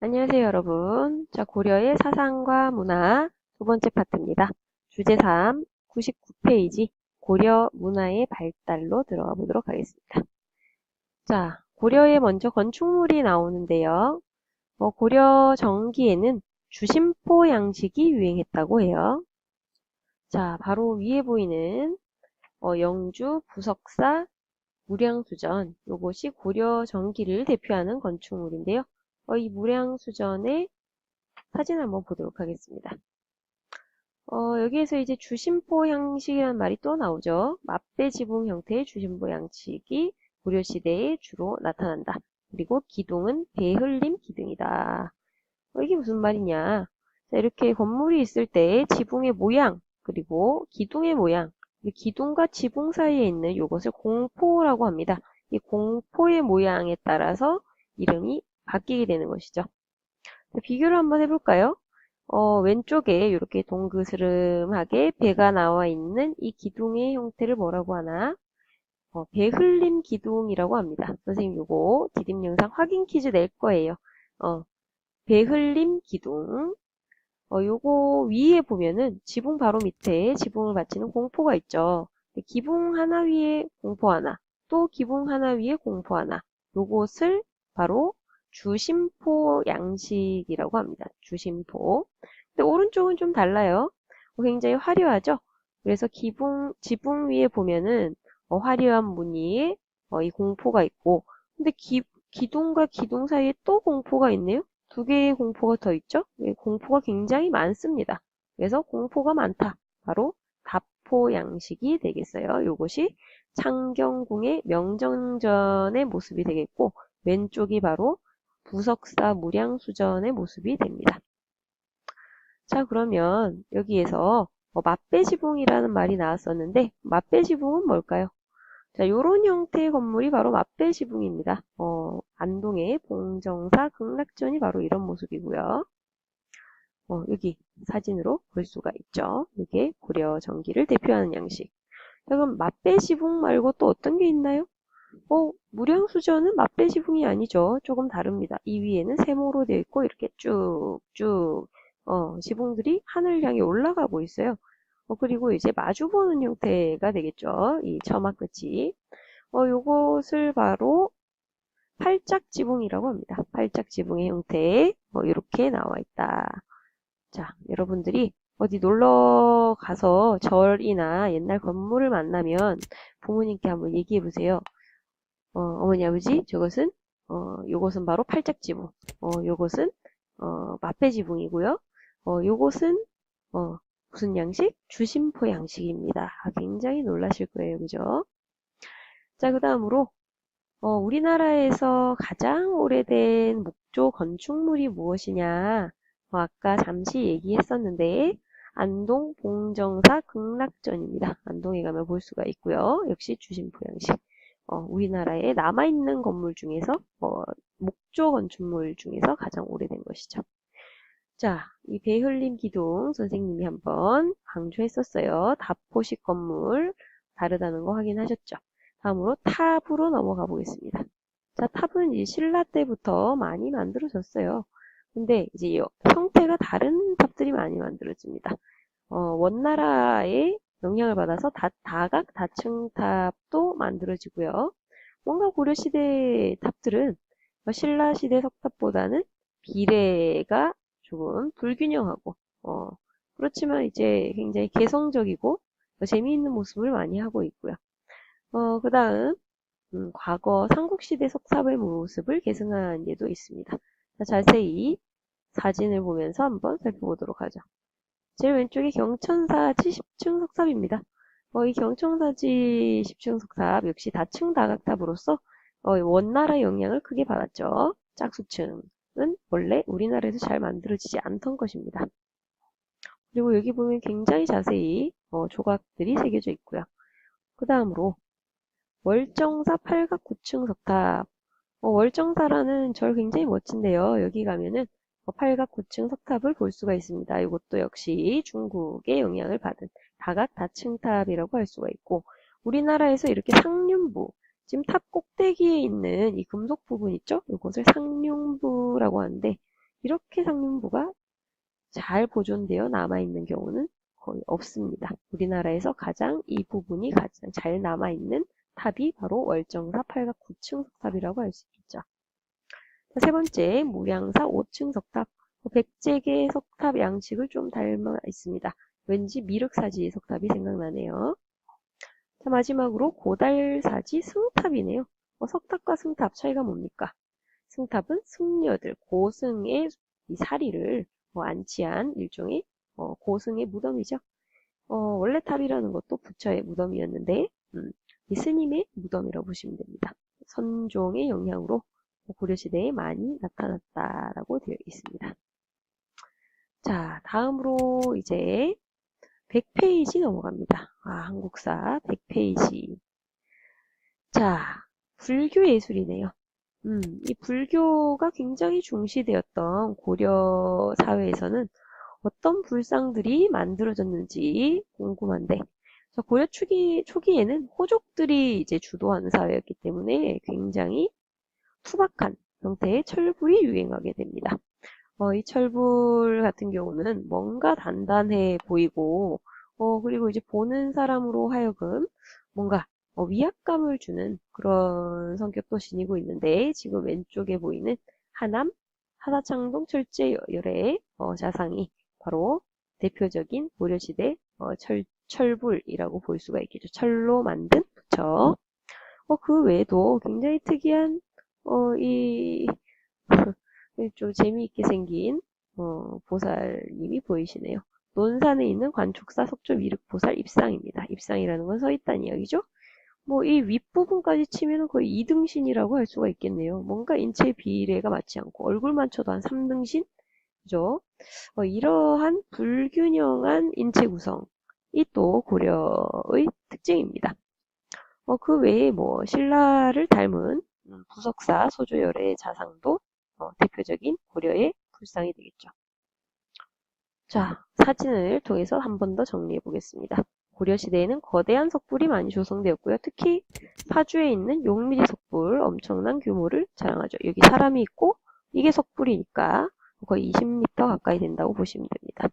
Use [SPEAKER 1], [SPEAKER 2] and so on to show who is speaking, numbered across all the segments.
[SPEAKER 1] 안녕하세요, 여러분. 자, 고려의 사상과 문화 두 번째 파트입니다. 주제 3, 99페이지 고려 문화의 발달로 들어가 보도록 하겠습니다. 자, 고려에 먼저 건축물이 나오는데요. 어, 고려 정기에는 주심포 양식이 유행했다고 해요. 자, 바로 위에 보이는 어, 영주, 부석사, 무량수전 요것이 고려 정기를 대표하는 건축물인데요. 어, 이 무량수전의 사진 한번 보도록 하겠습니다. 어, 여기에서 이제 주심포 양식이라는 말이 또 나오죠. 맞배 지붕 형태의 주심포 양식이 고려 시대에 주로 나타난다. 그리고 기둥은 배 흘림 기둥이다. 어, 이게 무슨 말이냐. 자, 이렇게 건물이 있을 때 지붕의 모양, 그리고 기둥의 모양, 기둥과 지붕 사이에 있는 이것을 공포라고 합니다. 이 공포의 모양에 따라서 이름이 바뀌게 되는 것이죠. 비교를 한번 해볼까요? 어, 왼쪽에 이렇게 동그스름하게 배가 나와 있는 이 기둥의 형태를 뭐라고 하나? 어, 배흘림 기둥이라고 합니다. 선생님 이거 디딤 영상 확인 퀴즈 낼 거예요. 어, 배흘림 기둥. 어, 요거 위에 보면은 지붕 바로 밑에 지붕을 받치는 공포가 있죠. 기붕 하나 위에 공포 하나, 또 기붕 하나 위에 공포 하나. 요것을 바로 주심포 양식이라고 합니다. 주심포. 근데 오른쪽은 좀 달라요. 어, 굉장히 화려하죠? 그래서 기붕, 지붕 위에 보면은 어, 화려한 무늬에 어, 이 공포가 있고 근데 기, 기둥과 기둥 사이에 또 공포가 있네요. 두 개의 공포가 더 있죠? 네, 공포가 굉장히 많습니다. 그래서 공포가 많다. 바로 다포 양식이 되겠어요. 이것이 창경궁의 명정전의 모습이 되겠고 왼쪽이 바로 부석사 무량수전의 모습이 됩니다. 자 그러면 여기에서 어, 맛배지붕이라는 말이 나왔었는데 맛배지붕은 뭘까요? 자 요런 형태의 건물이 바로 맛배지붕입니다. 어, 안동의 봉정사 극락전이 바로 이런 모습이고요. 어, 여기 사진으로 볼 수가 있죠. 이게 고려 전기를 대표하는 양식. 자, 그럼 맛배지붕 말고 또 어떤 게 있나요? 어, 무량수전은 맛배지붕이 아니죠. 조금 다릅니다. 이 위에는 세모로 되어 있고 이렇게 쭉쭉 어, 지붕들이 하늘 향해 올라가고 있어요. 어, 그리고 이제 마주보는 형태가 되겠죠. 이 처마 끝이. 어, 요것을 바로 팔짝 지붕이라고 합니다. 팔짝 지붕의 형태. 어, 이렇게 나와 있다. 자, 여러분들이 어디 놀러 가서 절이나 옛날 건물을 만나면 부모님께 한번 얘기해 보세요. 어, 어머니 아버지 저것은 어, 요것은 바로 팔짝지붕 어, 요것은 어, 마패지붕이고요 어, 요것은 어, 무슨 양식? 주심포 양식입니다. 아, 굉장히 놀라실 거예요. 그죠? 자, 그 다음으로 어, 우리나라에서 가장 오래된 목조 건축물이 무엇이냐? 어, 아까 잠시 얘기했었는데 안동 봉정사 극락전입니다. 안동에 가면 볼 수가 있고요. 역시 주심포 양식. 어, 우리나라에 남아있는 건물 중에서 어, 목조 건축물 중에서 가장 오래된 것이죠. 자, 이 배흘림 기둥 선생님이 한번 강조했었어요. 다포식 건물 다르다는 거 확인하셨죠? 다음으로 탑으로 넘어가 보겠습니다. 자, 탑은 이제 신라 때부터 많이 만들어졌어요. 근데 이제 형태가 다른 탑들이 많이 만들어집니다. 어, 원나라의 영향을 받아서 다, 다각 다층탑도 만들어지고요. 뭔가 고려시대 탑들은 신라시대 석탑보다는 비례가 조금 불균형하고 어, 그렇지만 이제 굉장히 개성적이고 재미있는 모습을 많이 하고 있고요. 어, 그 다음 음, 과거 삼국시대 석탑의 모습을 계승한 예도 있습니다. 자, 자세히 사진을 보면서 한번 살펴보도록 하죠. 제일 왼쪽이 경천사 70층 석탑입니다. 어, 이 경천사지 10층 석탑 역시 다층 다각탑으로서 어, 원나라 영향을 크게 받았죠. 짝수층은 원래 우리나라에서 잘 만들어지지 않던 것입니다. 그리고 여기 보면 굉장히 자세히 어, 조각들이 새겨져 있고요. 그 다음으로 월정사 8각 9층 석탑 어, 월정사라는 절 굉장히 멋진데요. 여기 가면은 8각 9층 석탑을 볼 수가 있습니다. 이것도 역시 중국의 영향을 받은 다각 다층탑이라고 할 수가 있고 우리나라에서 이렇게 상륜부 지금 탑 꼭대기에 있는 이 금속 부분 있죠? 이것을 상륜부라고 하는데 이렇게 상륙부가 잘 보존되어 남아있는 경우는 거의 없습니다. 우리나라에서 가장 이 부분이 가장 잘 남아있는 탑이 바로 월정사 8각 9층 석탑이라고 할 수 있겠죠. 자, 세 번째, 무량사 5층 석탑. 백제계 석탑 양식을 좀 닮아 있습니다. 왠지 미륵사지 석탑이 생각나네요. 자, 마지막으로 고달사지 승탑이네요. 어, 석탑과 승탑 차이가 뭡니까? 승탑은 승려들, 고승의 이 사리를 어, 안치한 일종의 어, 고승의 무덤이죠. 어, 원래 탑이라는 것도 부처의 무덤이었는데 음, 이 스님의 무덤이라고 보시면 됩니다. 선종의 영향으로 고려시대에 많이 나타났다라고 되어 있습니다. 자, 다음으로 이제 100페이지 넘어갑니다. 아, 한국사 100페이지. 자, 불교 예술이네요. 음, 이 불교가 굉장히 중시되었던 고려 사회에서는 어떤 불상들이 만들어졌는지 궁금한데, 고려 초기, 초기에는 호족들이 이제 주도하는 사회였기 때문에 굉장히 투박한 형태의 철불이 유행하게 됩니다. 어, 이 철불 같은 경우는 뭔가 단단해 보이고, 어, 그리고 이제 보는 사람으로 하여금 뭔가 어, 위압감을 주는 그런 성격도 지니고 있는데, 지금 왼쪽에 보이는 하남 하사창동 철제 열의 어, 자상이 바로 대표적인 고려시대 어, 철, 철불이라고 볼 수가 있겠죠. 철로 만든 부처. 어, 그 외에도 굉장히 특이한 어, 이 좀 재미있게 생긴 어, 보살님이 보이시네요. 논산에 있는 관축사 석조 미륵 보살 입상입니다. 입상이라는 건 서있다는 이야기죠. 뭐 이 윗부분까지 치면 거의 2등신이라고 할 수가 있겠네요. 뭔가 인체 비례가 맞지 않고 얼굴만 쳐도 한 3등신? 그죠? 어, 이러한 불균형한 인체 구성이 또 고려의 특징입니다. 어, 그 외에 뭐 신라를 닮은 부석사 소조열의 자상도 어, 대표적인 고려의 불상이 되겠죠. 자, 사진을 통해서 한 번 더 정리해 보겠습니다. 고려시대에는 거대한 석불이 많이 조성되었고요. 특히 파주에 있는 용미리 석불 엄청난 규모를 자랑하죠. 여기 사람이 있고 이게 석불이니까 거의 20m 가까이 된다고 보시면 됩니다.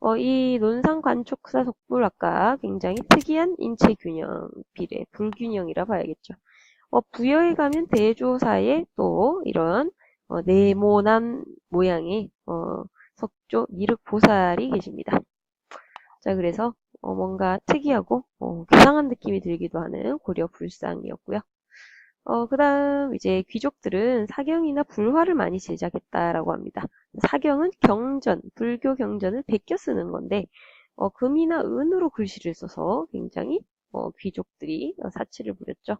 [SPEAKER 1] 어, 이 논산 관촉사 석불 아까 굉장히 특이한 인체 균형 비례, 불균형이라 봐야겠죠. 어, 부여에 가면 대조사에 또 이런 어, 네모난 모양의 어, 석조 미륵보살이 계십니다. 자, 그래서 어, 뭔가 특이하고 어, 이상한 느낌이 들기도 하는 고려 불상이었고요. 어, 그 다음 이제 귀족들은 사경이나 불화를 많이 제작했다라고 합니다. 사경은 경전, 불교 경전을 베껴 쓰는 건데 어, 금이나 은으로 글씨를 써서 굉장히 어, 귀족들이 사치를 부렸죠.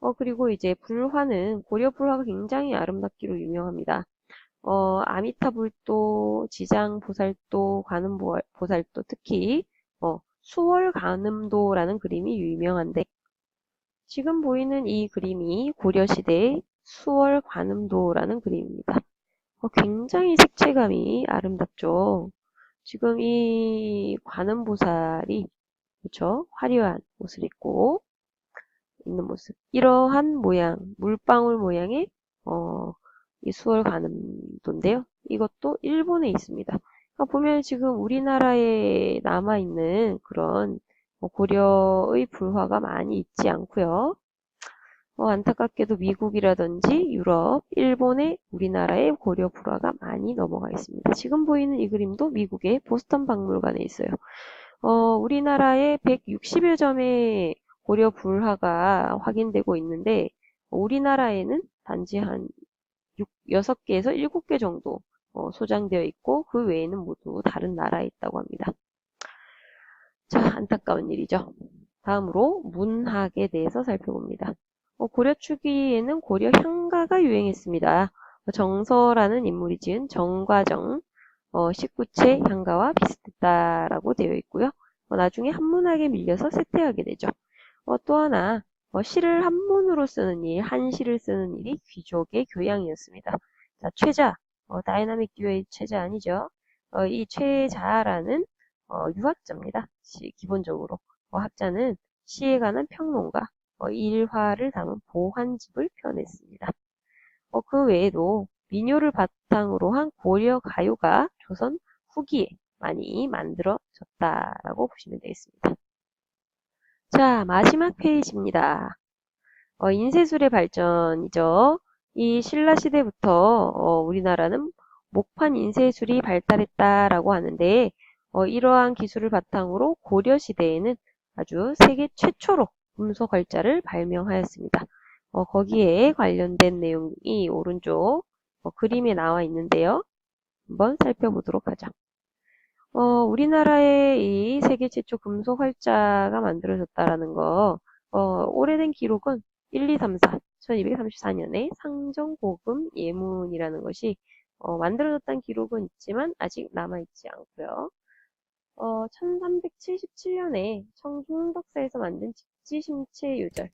[SPEAKER 1] 어, 그리고 이제 불화는 고려 불화가 굉장히 아름답기로 유명합니다. 어, 아미타불도, 지장보살도, 관음보살도 특히 어, 수월관음도라는 그림이 유명한데 지금 보이는 이 그림이 고려시대의 수월관음도라는 그림입니다. 어, 굉장히 색채감이 아름답죠. 지금 이 관음보살이 그렇죠? 화려한 옷을 입고 있는 모습. 이러한 모양, 물방울 모양의 어, 이 수월 관음도인데요. 이것도 일본에 있습니다. 그러니까 보면 지금 우리나라에 남아있는 그런 뭐 고려의 불화가 많이 있지 않고요. 어, 안타깝게도 미국이라든지 유럽, 일본에 우리나라의 고려 불화가 많이 넘어가 있습니다. 지금 보이는 이 그림도 미국의 보스턴 박물관에 있어요. 어, 우리나라에 160여 점의 고려 불화가 확인되고 있는데 우리나라에는 단지 한 6, 6개에서 7개 정도 어, 소장되어 있고 그 외에는 모두 다른 나라에 있다고 합니다. 자, 안타까운 일이죠. 다음으로 문학에 대해서 살펴봅니다. 어, 고려 초기에는 고려 향가가 유행했습니다. 정서라는 인물이 지은 정과정 어, 19채 향가와 비슷했다라고 되어 있고요. 어, 나중에 한문학에 밀려서 쇠퇴하게 되죠. 어, 또 하나 어, 시를 한문으로 쓰는 일, 한시를 쓰는 일이 귀족의 교양이었습니다. 자, 최자, 어, 다이나믹 듀오의 최자 아니죠? 어, 이 최자라는 어, 유학자입니다. 시, 기본적으로 어, 학자는 시에 관한 평론가, 어, 일화를 담은 보환집을 표현했습니다. 그 외에도 민요를 바탕으로 한 고려 가요가 조선 후기에 많이 만들어졌다라고 보시면 되겠습니다. 자, 마지막 페이지입니다. 어, 인쇄술의 발전이죠. 이 신라 시대부터 어, 우리나라는 목판 인쇄술이 발달했다라고 하는데 어, 이러한 기술을 바탕으로 고려 시대에는 아주 세계 최초로 금속 활자를 발명하였습니다. 어, 거기에 관련된 내용이 오른쪽 어, 그림에 나와 있는데요. 한번 살펴보도록 하죠. 어, 우리나라의 이 세계 최초 금속 활자가 만들어졌다라는 거, 어, 오래된 기록은 1, 2, 3, 4, 1234년에 상정고금 예문이라는 것이 어, 만들어졌다는 기록은 있지만 아직 남아있지 않고요. 어, 1377년에 청주 흥덕사에서 만든 직지심체 유절.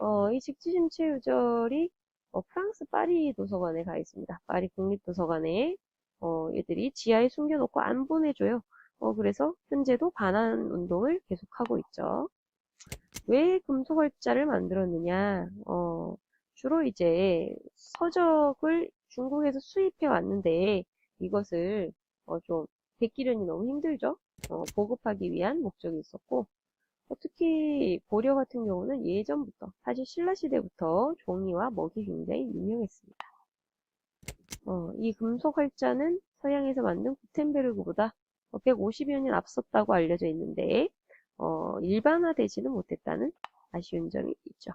[SPEAKER 1] 어, 이 직지심체 유절이 어, 프랑스 파리 도서관에 가 있습니다. 파리 국립도서관에 어, 얘들이 지하에 숨겨놓고 안 보내줘요. 어, 그래서 현재도 반환 운동을 계속하고 있죠. 왜 금속월자를 만들었느냐? 어, 주로 이제 서적을 중국에서 수입해 왔는데 이것을 어, 좀 베끼려니 너무 힘들죠. 어, 보급하기 위한 목적이 있었고 어, 특히 고려 같은 경우는 예전부터 사실 신라 시대부터 종이와 먹이 굉장히 유명했습니다. 어, 이 금속 활자는 서양에서 만든 구텐베르그보다 150여 년 앞섰다고 알려져 있는데 어, 일반화되지는 못했다는 아쉬운 점이 있죠.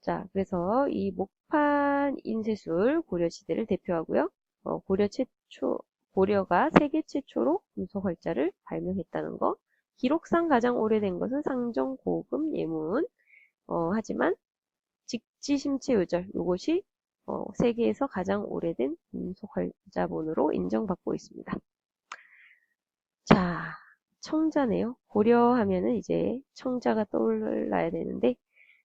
[SPEAKER 1] 자, 그래서 이 목판 인쇄술 고려시대를 대표하고요. 어, 고려 최초, 고려가 세계 최초로 금속 활자를 발명했다는 거. 기록상 가장 오래된 것은 상정 고금 예문. 어, 하지만 직지심체 요절, 이것이 어, 세계에서 가장 오래된 금속 활자본으로 인정받고 있습니다. 자, 청자네요. 고려하면은 이제 청자가 떠올라야 되는데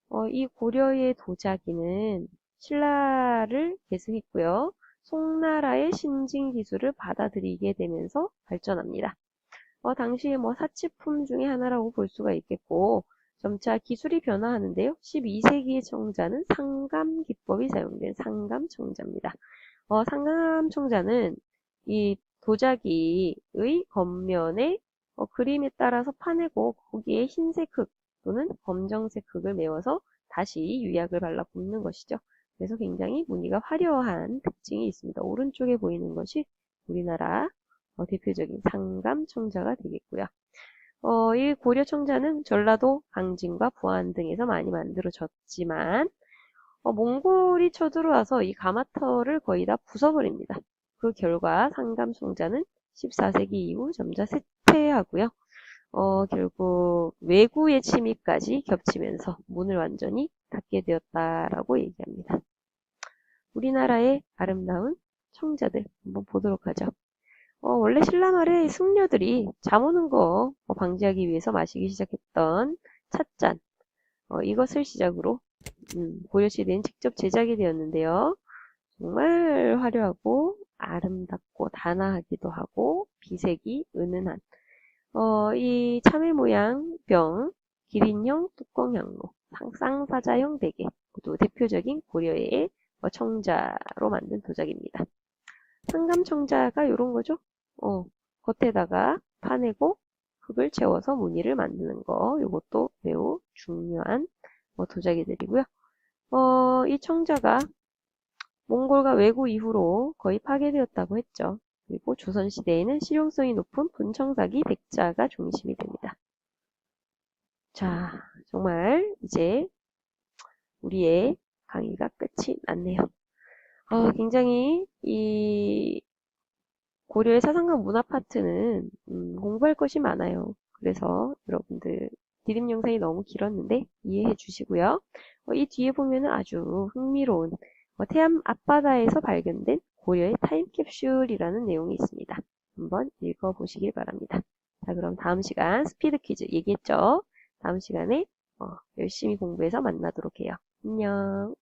[SPEAKER 1] 어, 이 고려의 도자기는 신라를 계승했고요. 송나라의 신진 기술을 받아들이게 되면서 발전합니다. 어, 당시에 뭐 사치품 중에 하나라고 볼 수가 있겠고 점차 기술이 변화하는데요. 12세기의 청자는 상감 기법이 사용된 상감 청자입니다. 어, 상감 청자는 이 도자기의 겉면에 어, 그림에 따라서 파내고 거기에 흰색 흙 또는 검정색 흙을 메워서 다시 유약을 발라 붓는 것이죠. 그래서 굉장히 무늬가 화려한 특징이 있습니다. 오른쪽에 보이는 것이 우리나라 어, 대표적인 상감 청자가 되겠고요. 어, 이 고려 청자는 전라도, 강진과 부안 등에서 많이 만들어졌지만 어, 몽골이 쳐들어와서 이 가마터를 거의 다 부숴버립니다. 그 결과 상감 청자는 14세기 이후 점차 쇠퇴하고요. 어, 결국 외구의 침입까지 겹치면서 문을 완전히 닫게 되었다라고 얘기합니다. 우리나라의 아름다운 청자들 한번 보도록 하죠. 어, 원래 신라말의 승려들이 잠 오는 거 방지하기 위해서 마시기 시작했던 찻잔 어, 이것을 시작으로 음, 고려시대엔 직접 제작이 되었는데요. 정말 화려하고 아름답고 단아하기도 하고 비색이 은은한 어, 이 참외 모양 병, 기린형 뚜껑 향로, 쌍사자형 베개 모두 대표적인 고려의 어, 청자로 만든 도자기입니다. 상감청자가 이런 거죠. 어, 겉에다가 파내고 흙을 채워서 무늬를 만드는 거 이것도 매우 중요한 어, 도자기들이고요. 어, 이 청자가 몽골과 왜구 이후로 거의 파괴되었다고 했죠. 그리고 조선시대에는 실용성이 높은 분청사기 백자가 중심이 됩니다. 자, 정말 이제 우리의 강의가 끝이 났네요. 어, 굉장히 이 고려의 사상과 문화 파트는 음, 공부할 것이 많아요. 그래서 여러분들 디딤 영상이 너무 길었는데 이해해 주시고요. 어, 이 뒤에 보면은 아주 흥미로운 어, 태안 앞바다에서 발견된 고려의 타임캡슐이라는 내용이 있습니다. 한번 읽어보시길 바랍니다. 자, 그럼 다음 시간 스피드 퀴즈 얘기했죠? 다음 시간에 어, 열심히 공부해서 만나도록 해요. 안녕.